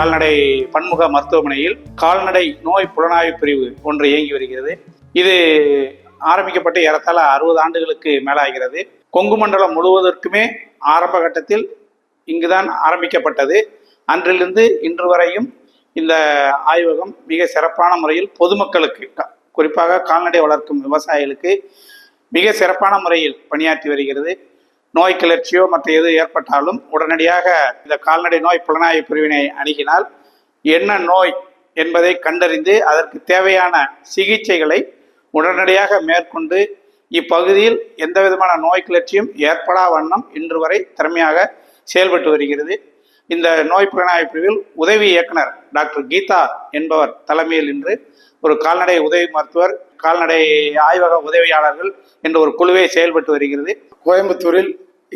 கால்நடை பன்முக மருத்துவமனையில் கால்நடை நோய் புலனாய்வு பிரிவு ஒன்று இயங்கி வருகிறது. இது ஆரம்பிக்கப்பட்டு ஏறத்தாழ அறுபது ஆண்டுகளுக்கு மேலாகிறது. கொங்கு மண்டலம் முழுவதற்குமே ஆரம்ப கட்டத்தில் இங்குதான் ஆரம்பிக்கப்பட்டது. அன்றிலிருந்து இன்று வரையும் இந்த ஆய்வகம் மிக சிறப்பான முறையில் பொதுமக்களுக்கு க- குறிப்பாக கால்நடை வளர்க்கும் விவசாயிகளுக்கு மிக சிறப்பான முறையில் பணியாற்றி வருகிறது. நோய் கிளர்ச்சியோ மற்ற எது ஏற்பட்டாலும் உடனடியாக இந்த கால்நடை நோய் புலனாய்வு பிரிவினை அணுகினால் என்ன நோய் என்பதை கண்டறிந்து அதற்கு தேவையான சிகிச்சைகளை உடனடியாக மேற்கொண்டு இப்பகுதியில் எந்த விதமான நோய் கிளர்ச்சியும் ஏற்படா வண்ணம் இன்று வரை திறமையாக செயல்பட்டு வருகிறது. இந்த நோய் புலனாய்வு பிரிவில் உதவி இயக்குனர் டாக்டர் கீதா என்பவர் தலைமையில் இன்று ஒரு கால்நடை உதவி மருத்துவர் கால்நடை ஆய்வக உதவியாளர்கள் என்ற ஒரு குழுவே செயல்பட்டு வருகிறது. கோயம்புத்தூரில்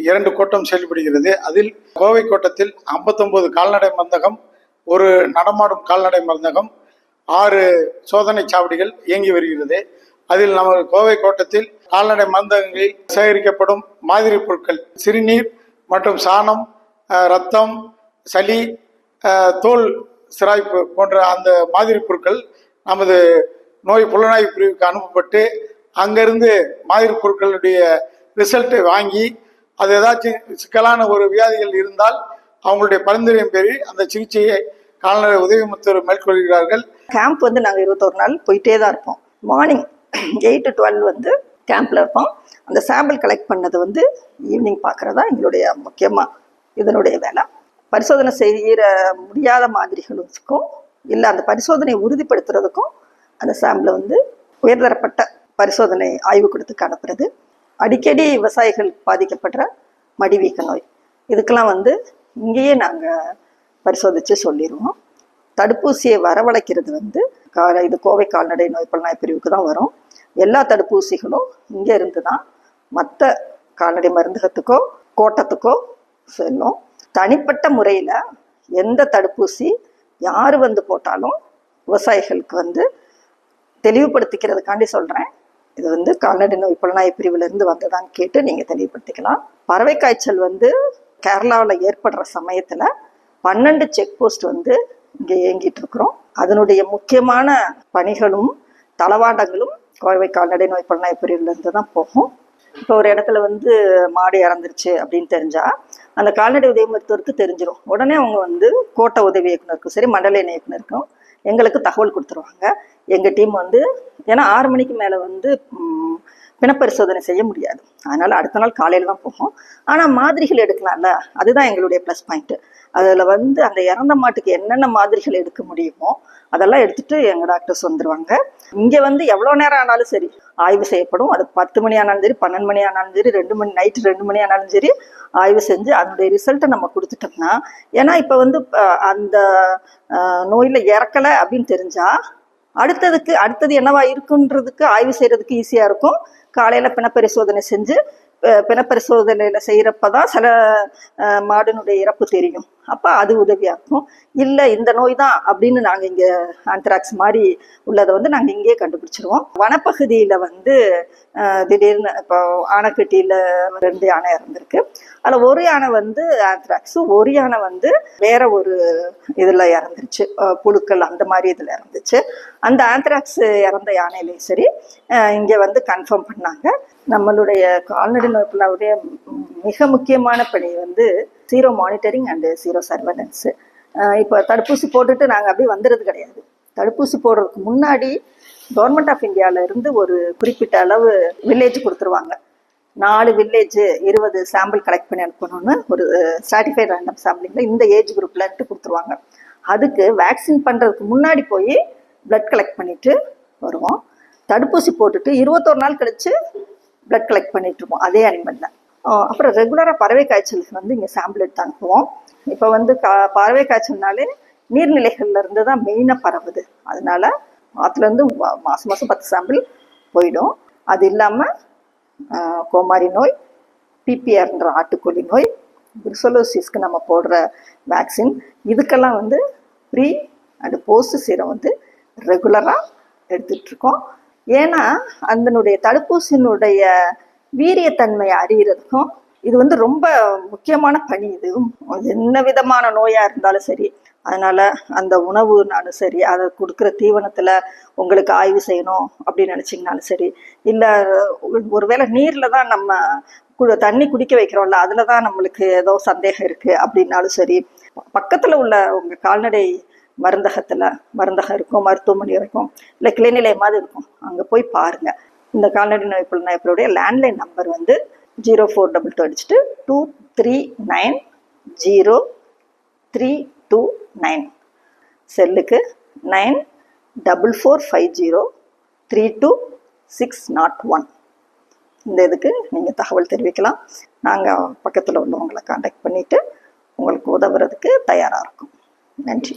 இரண்டு கோட்டம் செயல்படுகிறது. அதில் கோவை கோட்டத்தில் 59 கால்நடை மருந்தகம் ஒரு நடமாடும் கால்நடை மருந்தகம் ஆறு சோதனை சாவடிகள் இயங்கி வருகிறது. அதில் நமது கோவை கோட்டத்தில் கால்நடை மருந்தகங்களில் சேகரிக்கப்படும் மாதிரி பொருட்கள் சிறுநீர் மற்றும் சாணம் ரத்தம் சளி தோல் சிராய்ப்பு போன்ற அந்த மாதிரி பொருட்கள் நமது நோய் புலனாய்வு பிரிவுக்கு அனுப்பப்பட்டு அங்கிருந்து மாதிரி பொருட்களுடைய ரிசல்ட்டை வாங்கி அது ஏதாச்சும் சிக்கலான ஒரு வியாதிகள் இருந்தால் அவங்களுடைய பரிந்துரையின் பேரில் அந்த சிகிச்சையை கால்நடை உதவி மருத்துவர் மேற்கொள்கிறார்கள். கேம்ப் வந்து நாங்கள் இருபத்தொரு நாள் போயிட்டே தான் இருப்போம். மார்னிங் எயிட் டு டுவெல் வந்து கேம்பில் இருப்போம். அந்த சாம்பிள் கலெக்ட் பண்ணது வந்து ஈவினிங் பார்க்குறதா எங்களுடைய முக்கியமாக இதனுடைய வேலை. பரிசோதனை செய்கிற முடியாத மாதிரிகளுக்கும் இல்லை அந்த பரிசோதனை உறுதிப்படுத்துறதுக்கும் அந்த சாம்பிளை வந்து உயர்தரப்பட்ட பரிசோதனை ஆய்வுக்கூடத்துக்கு அனுப்புறது. அடிக்கடி விவசாயிகள் பாதிக்கப்படுற மடிவீக்க நோய். இதுக்கெல்லாம் வந்து இங்கேயே நாங்கள் பரிசோதித்து சொல்லிடுவோம் தடுப்பூசியை வரவழைக்கிறது வந்து கா- இது கோவை கால்நடை நோய் புலனாய் பிரிவுக்கு தான் வரும். எல்லா தடுப்பூசிகளும் இங்கே இருந்து தான் மற்ற கால்நடை மருந்தகத்துக்கோ கோட்டத்துக்கோ செல்லும். தனிப்பட்ட முறையில் எந்த தடுப்பூசி யார் வந்து போட்டாலும் விவசாயிகளுக்கு வந்து தெளிவுபடுத்திக்கிறதுக்காண்டி சொல்கிறேன் இது வந்து கால்நடை நோய் புலனாய் பிரிவிலிருந்து வந்ததான்னு கேட்டு நீங்கள் தெளிவுபடுத்திக்கலாம். பறவை காய்ச்சல் வந்து கேரளாவில் ஏற்படுற சமயத்தில் பன்னெண்டு செக் போஸ்ட் வந்து இங்கே இயங்கிட்டு இருக்கிறோம். அதனுடைய முக்கியமான பணிகளும் தளவாடங்களும் கோவை கால்நடை நோய் புலனாய் பிரிவிலிருந்து தான் போகும். இப்போ ஒரு இடத்துல வந்து மாடு இறந்துருச்சு அப்படின்னு தெரிஞ்சா அந்த கால்நடை உதவி மருத்துவருக்கு தெரிஞ்சிடும் உடனே அவங்க வந்து கோட்டை உதவி இயக்குனருக்கும் சரி மண்டல இணை இயக்குனருக்கும் எங்களுக்கு தகவல் கொடுத்துருவாங்க. எங்கள் டீம் வந்து ஏன்னா ஆறு மணிக்கு மேலே வந்து பிணப்பரிசோதனை செய்ய முடியாது. அதனால் அடுத்த நாள் காலையில் தான் போகும் ஆனால் மாதிரிகள் எடுக்கலாம்ல? அதுதான் எங்களுடைய ப்ளஸ் பாயிண்ட்டு அதில் வந்து அந்த இறந்த மாட்டுக்கு என்னென்ன மாதிரிகள் எடுக்க முடியுமோ அதெல்லாம் எடுத்துகிட்டு எங்கள் டாக்டர்ஸ் வந்துடுவாங்க இங்கே வந்து எவ்வளோ நேரம் ஆனாலும் சரி ஆய்வு செய்யப்படும். அது பத்து மணி ஆனாலும் சரி பன்னெண்டு மணி ஆனாலும் சரி ரெண்டு மணி நைட்டு ரெண்டு மணி ஆனாலும் சரி ஆய்வு செஞ்சு அதனுடைய ரிசல்ட்டை நம்ம கொடுத்துட்டோம்னா ஏன்னா இப்போ வந்து அந்த நோயில் இறக்கலை அப்படின்னு தெரிஞ்சா அடுத்ததுக்கு அடுத்தது என்னவா இருக்குன்றதுக்கு ஆய்வு செய்கிறதுக்கு ஈஸியாக இருக்கும். காலையில் பிணப்பரிசோதனை செஞ்சு பிணப்பரிசோதனையில் செய்கிறப்ப தான் சில மாடினுடைய இறப்பு தெரியும். அப்போ அது உதவியாக இருக்கும் இல்லை இந்த நோய் தான் அப்படின்னு நாங்கள் இங்கே ஆந்த்ராக்ஸ் மாதிரி உள்ளதை வந்து நாங்கள் இங்கேயே கண்டுபிடிச்சிருவோம். வனப்பகுதியில் வந்து திடீர்னு இப்போ ஆனைக்கட்டியில் ரெண்டு யானை இறந்துருக்கு. அதில் ஒரு யானை வந்து ஆந்த்ராக்ஸு ஒரு யானை வந்து வேற ஒரு இதில் இறந்துருச்சு. புழுக்கள் அந்த மாதிரி இதில் இறந்துச்சு. அந்த ஆந்த்ராக்ஸ் இறந்த யானையிலையும் சரி இங்கே வந்து கன்ஃபார்ம் பண்ணாங்க. நம்மளுடைய கால்நடை நோய்க்குள்ளாவுடைய மிக முக்கியமான பணி வந்து zero monitoring and zero surveillance இப்போ தடுப்பூசி போட்டுட்டு நாங்கள் அப்படியே வந்துடுறது கிடையாது. தடுப்பூசி போடுறதுக்கு முன்னாடி கவர்மெண்ட் ஆஃப் இந்தியால இருந்து ஒரு குறிப்பிட்ட அளவு வில்லேஜ் கொடுத்துருவாங்க. நாலு வில்லேஜ் இருபது சாம்பிள் கலெக்ட் பண்ணி அனுப்பணும்னு ஒரு சர்டிஃபைட் ரேண்டம் சாம்பிளிங்கில் இந்த ஏஜ் குரூப்லன்ட்டு கொடுத்துருவாங்க. அதுக்கு வேக்சின் பண்ணுறதுக்கு முன்னாடி போய் பிளட் கலெக்ட் பண்ணிட்டு வருவோம். தடுப்பூசி போட்டுட்டு இருபத்தொரு நாள் கழித்து பிளட் கலெக்ட் பண்ணிகிட்ருப்போம் அதே அனிமல் தான் அப்புறம் ரெகுலராக பறவை காய்ச்சலுக்கு வந்து இங்கே சாம்பிள் எடுத்து அனுப்புவோம் இப்போ வந்து கா பறவை காய்ச்சல்னாலே நீர்நிலைகள்லேருந்து தான் மெயினாக பரவுது. அதனால ஆற்றுலேருந்து மாதம் மாதம் பத்து சாம்பிள் போயிடும். அது இல்லாமல் கோமாரி நோய் பிபிஆர்ன்ற ஆட்டுக்கோழி நோய் பிரிசோலோசிஸ்க்கு நம்ம போடுற வேக்சின் இதுக்கெல்லாம் வந்து ப்ரீ அண்ட் போஸ்ட் சீரம் வந்து ரெகுலராக எடுத்துகிட்ருக்கோம் ஏன்னா அதனுடைய தடுப்பூசியினுடைய வீரியத்தன்மையை அறியறதுக்கும் இது வந்து ரொம்ப முக்கியமான பணி இது. என்ன விதமான நோயாக இருந்தாலும் சரி அதனால அந்த உணவுனாலும் சரி அதை கொடுக்குற தீவனத்தில் உங்களுக்கு ஆய்வு செய்யணும் அப்படின்னு நினச்சிங்கனாலும் சரி இல்லை ஒருவேளை நீரில் தான் நம்ம கு- தண்ணி குடிக்க வைக்கிறோம்ல அதில் தான் நம்மளுக்கு ஏதோ சந்தேகம் இருக்குது அப்படின்னாலும் சரி பக்கத்தில் உள்ள உங்கள் கால்நடை மருந்தகத்தில் மருந்தகம் இருக்கும் மருத்துவமனை இருக்கும் இல்லை கிளைநிலையம் இருக்கும் அங்கே போய் பாருங்கள் இந்த கால்நடை நோய் புலனாய்ப்புடைய லேண்ட்லைன் நம்பர் வந்து ஜீரோ ஃபோர் டபுள் டூ அடிச்சுட்டு two three nine zero three two nine செல்லுக்கு nine double four five zero three two six nought one இந்த இதுக்கு நீங்கள் தகவல் தெரிவிக்கலாம். நாங்கள் பக்கத்தில் உள்ளவங்களை காண்டாக்ட் பண்ணிவிட்டு உங்களுக்கு உதவுறதுக்கு தயாராக இருக்கும். நன்றி.